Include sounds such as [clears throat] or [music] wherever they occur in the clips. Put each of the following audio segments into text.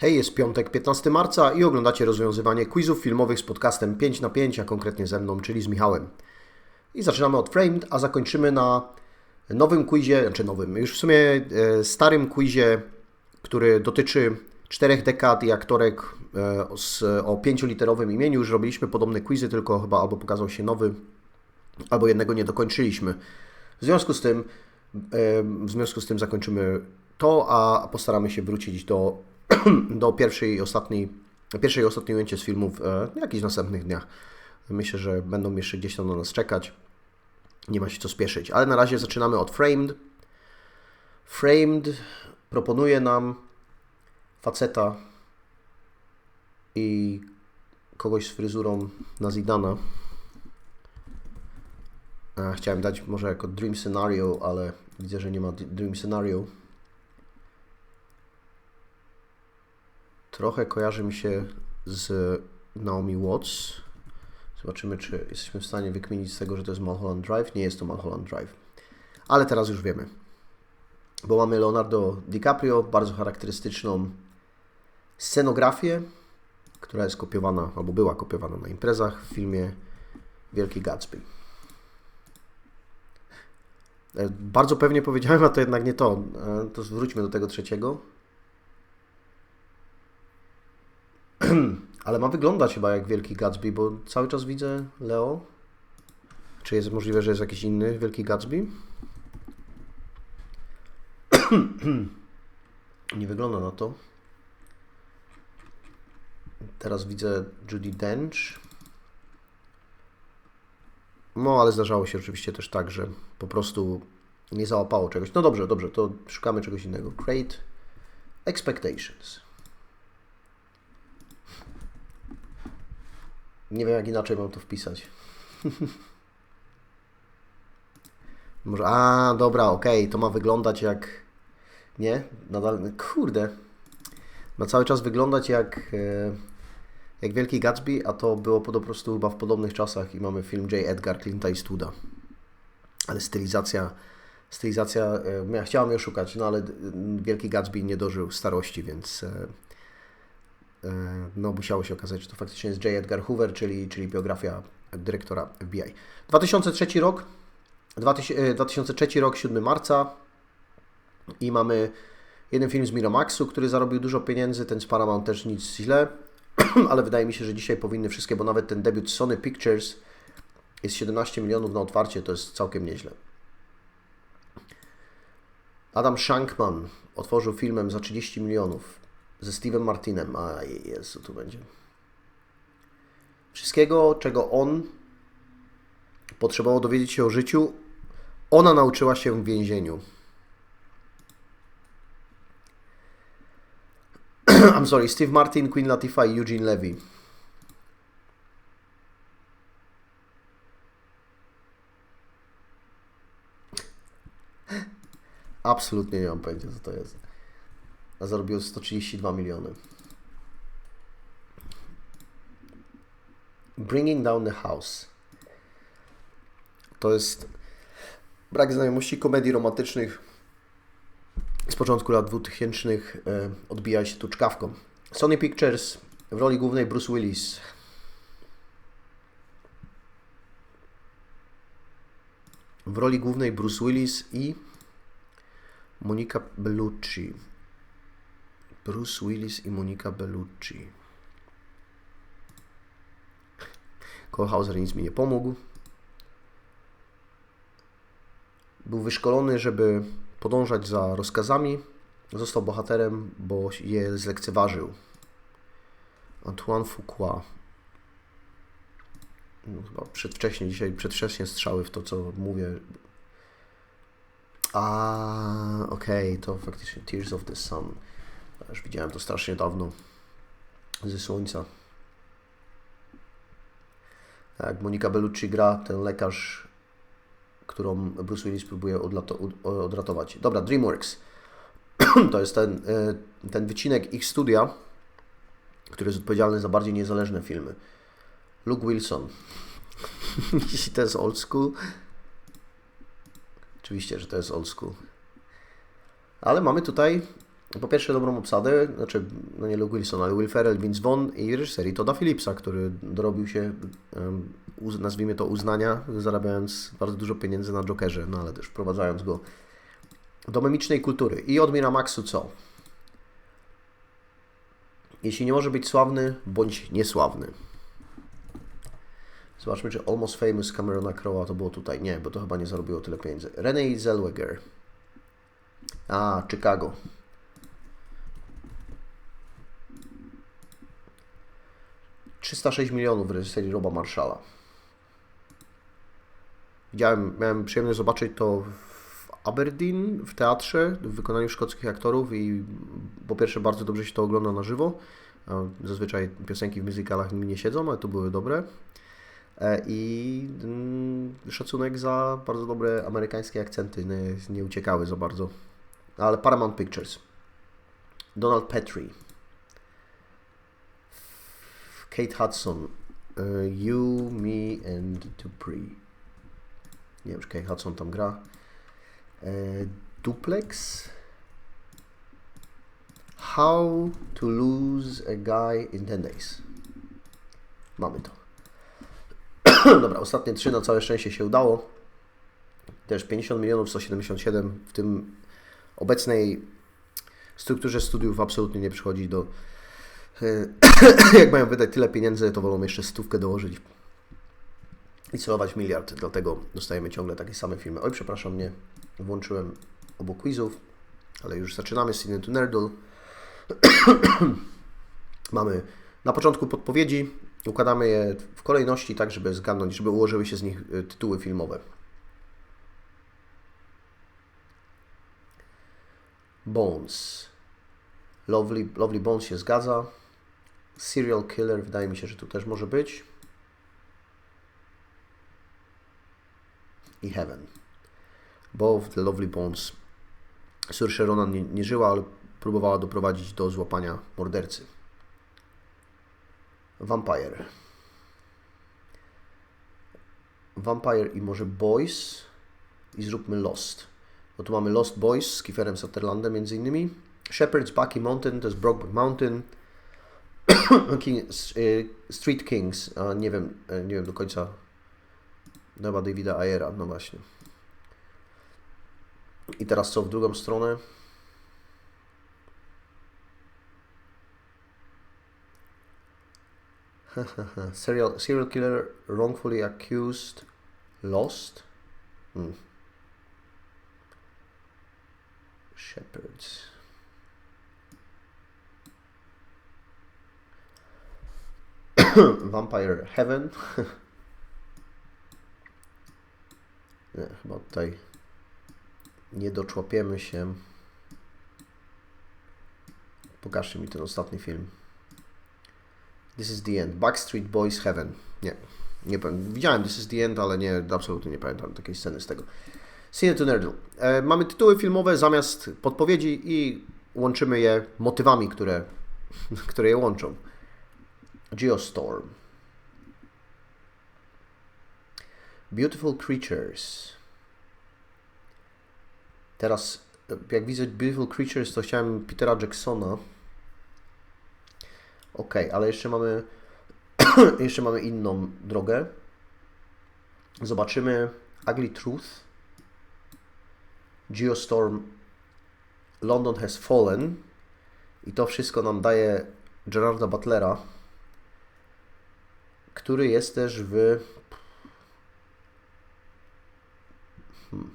Hej, jest piątek, 15 marca i oglądacie rozwiązywanie quizów filmowych z podcastem 5 na 5, a konkretnie ze mną, czyli z Michałem. I zaczynamy od Framed, a zakończymy na nowym quizie, znaczy nowym, już w sumie e, starym quizie, który dotyczy czterech dekad i aktorek e, z, o pięcioliterowym imieniu. Już robiliśmy podobne quizy, tylko chyba albo pokazał się nowy, albo jednego nie dokończyliśmy. W związku z tym, e, w związku z tym zakończymy to, a postaramy się wrócić do, [clears throat] do pierwszej i ostatniej, pierwszej i ostatniej ujęcie z filmów w jakichś następnych dniach. Myślę, że będą jeszcze gdzieś tam na nas czekać. Nie ma się co spieszyć. Ale na razie zaczynamy od Framed. Framed proponuje nam faceta i kogoś z fryzurą na Zidana. Chciałem dać może jako Dream Scenario, ale widzę, że nie ma Dream Scenario. Trochę kojarzy mi się z Naomi Watts. Zobaczymy, czy jesteśmy w stanie wykminić z tego, że to jest Mulholland Drive. Nie jest to Mulholland Drive. Ale teraz już wiemy. Bo mamy Leonardo DiCaprio, bardzo charakterystyczną scenografię, która jest kopiowana, albo była kopiowana na imprezach w filmie Wielki Gatsby. E, Bardzo pewnie powiedziałem, a to jednak nie to. E, To wróćmy do tego trzeciego. [clears throat] Ale ma wyglądać chyba jak Wielki Gatsby, bo cały czas widzę Leo. Czy jest możliwe, że jest jakiś inny Wielki Gatsby? [clears throat] Nie wygląda na to. Teraz widzę Judy Dench. No, ale zdarzało się oczywiście też tak, że po prostu nie załapało czegoś. No dobrze, dobrze, to szukamy czegoś innego. Great Expectations. Nie wiem, jak inaczej mam to wpisać. [laughs] Może, a, dobra, okej, to ma wyglądać jak, nie? Nadal, kurde, ma cały czas wyglądać jak, e, jak Wielki Gatsby, a to było po prostu chyba w podobnych czasach i mamy film J. Edgar Clint'a Eastwooda. Ale stylizacja, stylizacja, e, ja chciałam ją szukać, no ale e, Wielki Gatsby nie dożył starości, więc no musiało się okazać, że to faktycznie jest J. Edgar Hoover, czyli, czyli biografia dyrektora FBI. 2003 rok, 2000, e, 2003 rok, 7 marca i mamy jeden film z Miramaxu, który zarobił dużo pieniędzy, ten z Paramount też nic źle, [clears throat] ale wydaje mi się, że dzisiaj powinny wszystkie, bo nawet ten debiut Sony Pictures jest 17 milionów na otwarcie, to jest całkiem nieźle. Adam Shankman otworzył filmem za 30 milionów ze Steven Martinem. A Jezu, tu będzie. Wszystkiego, czego on potrzebował dowiedzieć się o życiu, ona nauczyła się w więzieniu. [clears throat] I'm sorry, Steve Martin, Queen Latifah i Eugene Levy. [laughs] Absolutnie nie mam pojęcia, co to jest. A zarobił 132 miliony. Bringing Down the House. To jest brak znajomości komedii romantycznych z początku lat 2000 e, odbija się tu czkawką. Sony Pictures w roli głównej Bruce Willis. W roli głównej Bruce Willis i Monica Bellucci. Bruce Willis i Monica Bellucci. Kohlhauser nic mi nie pomógł. Był wyszkolony, żeby podążać za rozkazami. Został bohaterem, bo je zlekceważył. Antoine Fuqua. No, chyba przedwcześnie, dzisiaj przedwcześnie strzały w to, co mówię. A, okej, to faktycznie Tears of the Sun. Już widziałem to strasznie dawno. Ze słońca. Jak Monika Bellucci gra, ten lekarz którą Bruce Willis próbuje odratować. Dobra, DreamWorks. [clears throat] To jest ten, e, ten wycinek ich studia, który jest odpowiedzialny za bardziej niezależne filmy. Luke Wilson. [laughs] Jeśli to jest old school. Oczywiście, że to jest old school. Ale mamy tutaj po pierwsze dobrą obsadę, znaczy, no nie Luke Wilson, ale Will Ferrell, Vince Vaughn i reżyserii Toda Phillipsa, który dorobił się, nazwijmy to, uznania, zarabiając bardzo dużo pieniędzy na Jokerze, no ale też wprowadzając go do memicznej kultury. I od Miramaxu co? Jeśli nie może być sławny, bądź niesławny. Zobaczmy, czy Almost Famous Camerona Crowe'a to było tutaj. Nie, bo to chyba nie zarobiło tyle pieniędzy. Renee Zellweger. A, Chicago. ...306 milionów w reżyserii Roba Marshalla. Widziałem, miałem przyjemność zobaczyć to w Aberdeen, w teatrze, w wykonaniu szkockich aktorów i po pierwsze bardzo dobrze się to ogląda na żywo. Zazwyczaj piosenki w muzykalach mi nie siedzą, ale to były dobre. E, i mm, szacunek za bardzo dobre amerykańskie akcenty, nie, nie uciekały za bardzo. Ale Paramount Pictures. Donald Petrie. Kate Hudson. E, you, Me and Dupree. Nie wiem, czy Kate Hudson tam gra. E, Duplex. How to lose a guy in 10 days. Mamy to. [clears throat] Dobra, ostatnie trzy na całe szczęście się udało. Też 50 milionów 177 w tym obecnej strukturze studiów absolutnie nie przychodzi do. [coughs] Jak mają wydać tyle pieniędzy, to wolą jeszcze stówkę dołożyć i celować miliard. Dlatego dostajemy ciągle takie same filmy. Oj, przepraszam, nie włączyłem obu quizów, ale już zaczynamy z to Nerdle. [coughs] Mamy na początku podpowiedzi, Układamy je w kolejności, tak żeby zgadnąć, żeby ułożyły się z nich y, tytuły filmowe. Bones. Lovely, Lovely Bones się zgadza. Serial Killer wydaje mi się, że tu też może być. I Heaven. Bo w The Lovely Bones Saoirse Ronan nie, nie żyła, ale próbowała doprowadzić do złapania mordercy. Vampire. Vampire i może Boys i zróbmy Lost. Bo tu mamy Lost Boys z Kieferem Sutherlandem między innymi. Shepherd's Bucky Mountain to jest Brokeback Mountain. [coughs] King, y, Street Kings, a nie wiem, e, nie wiem do końca. Chyba Davida Ayera, no właśnie. I teraz co w drugą stronę? [laughs] serial, serial killer wrongfully accused lost. Hmm. Shepherds. [coughs] Vampire Heaven. [laughs] nie, chyba tutaj nie doczłapiemy się. Pokażcie mi ten ostatni film. This is the end. Backstreet Boys Heaven. Nie, nie Widziałem This is the end, ale nie, absolutnie nie pamiętam takiej sceny z tego. Cine to Nerdle. E, mamy tytuły filmowe zamiast podpowiedzi i łączymy je motywami, które, [laughs] które je łączą. Geostorm. Beautiful Creatures. Teraz, jak widzę Beautiful Creatures, to chciałem Petera Jacksona. Ok, ale jeszcze mamy [clears throat] jeszcze mamy inną drogę. Zobaczymy Ugly Truth, Geostorm, London Has Fallen i to wszystko nam daje Gerarda Butlera, który jest też w hmm.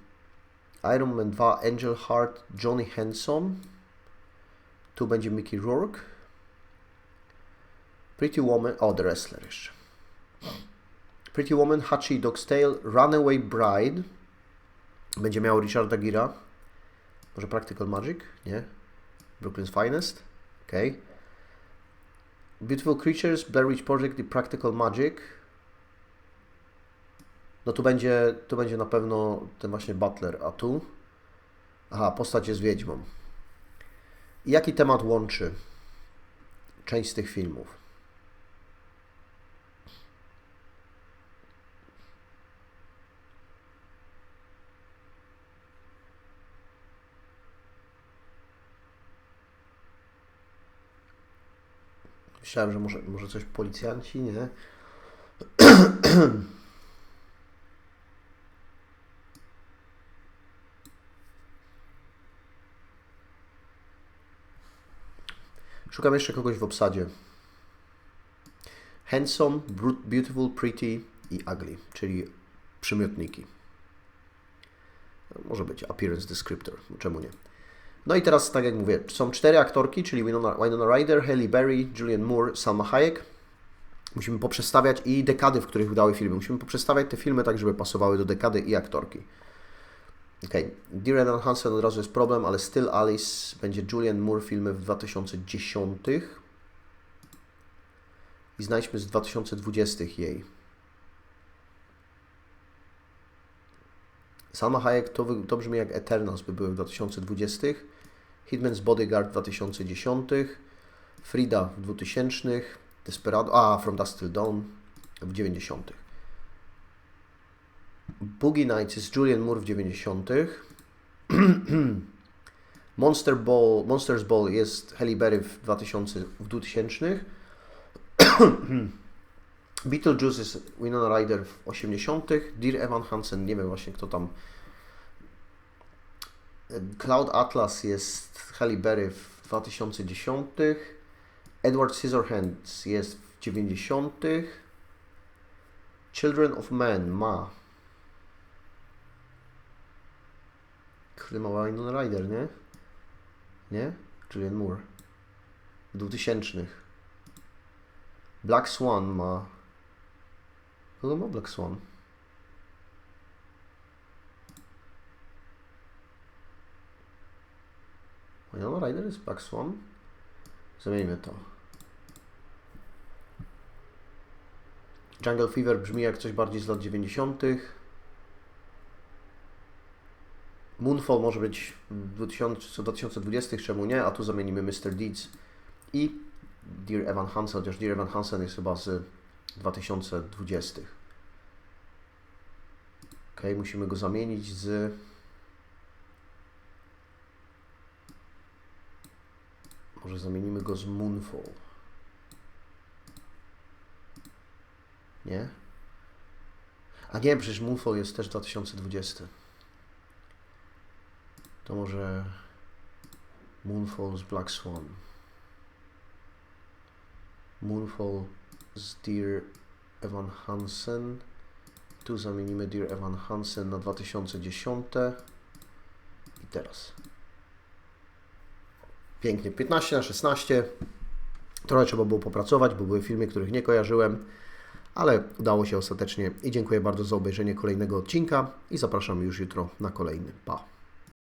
Iron Man 2 Angel Heart Johnny Henson. Tu będzie Mickey Rourke. Pretty Woman, o The Wrestler jeszcze. Pretty Woman, Hachi Dog's Tale, Runaway Bride. Będzie miał Richarda Gira. Może Practical Magic? Nie. Brooklyn's Finest. Ok. Beautiful Creatures, Blair Witch Project i Practical Magic. No tu będzie, tu będzie na pewno ten właśnie Butler, a tu? Aha, postać jest wiedźmą. I jaki temat łączy część z tych filmów? Myślałem, że może, może coś policjanci, nie? [clears throat] Szukam jeszcze kogoś w obsadzie. Handsome, beautiful, pretty i ugly, czyli przymiotniki. Może być appearance descriptor, czemu nie? No i teraz, tak jak mówię, są cztery aktorki, czyli Winona, Winona Ryder, Halle Berry, Julianne Moore, Salma Hayek. Musimy poprzestawiać i dekady, w których wydały filmy. Musimy poprzestawiać te filmy tak, żeby pasowały do dekady i aktorki. Okej, Dear Evan Hansen od razu jest problem, ale Still Alice będzie Julianne Moore filmy w 2010 i znajdźmy z 2020 jej. Salma Hayek to, to brzmi jak Eternals by były w 2020. Hitman's Bodyguard w 2010. Frida w 2000. Desperado, a From Dusk Till Dawn w 90. Boogie Nights jest Julian Moore w 90. [clears throat] Monster Ball, Monsters Ball jest Halle Berry w 2000, w 2000. [clears throat] Beetlejuice jest Winona Ryder w 80. Dear Evan Hansen, nie wiem właśnie kto tam. Cloud Atlas jest Halle Berry w 2010. Edward Scissorhands jest w 90. Children of Men ma. Kurde, mała Winona Ryder, nie? Nie? Julian Moore. W 2000. Black Swan ma. Kogo ma Black Swan? Winona Ryder jest Black Swan? Zamieńmy to. Jungle Fever brzmi jak coś bardziej z lat 90. Moonfall może być w 2000, 2020, czemu nie? A tu zamienimy Mr. Deeds i Dear Evan Hansen, chociaż Dear Evan Hansen jest chyba z 2020. Ok, musimy go zamienić z. Może zamienimy go z Moonfall. Nie? A nie, przecież Moonfall jest też 2020. To może Moonfall z Black Swan. Moonfall z Dear Evan Hansen. Tu zamienimy Dear Evan Hansen na 2010. I teraz. Pięknie. 15 na 16. Trochę trzeba było popracować, bo były filmy, których nie kojarzyłem, ale udało się ostatecznie i dziękuję bardzo za obejrzenie kolejnego odcinka i zapraszam już jutro na kolejny. Pa!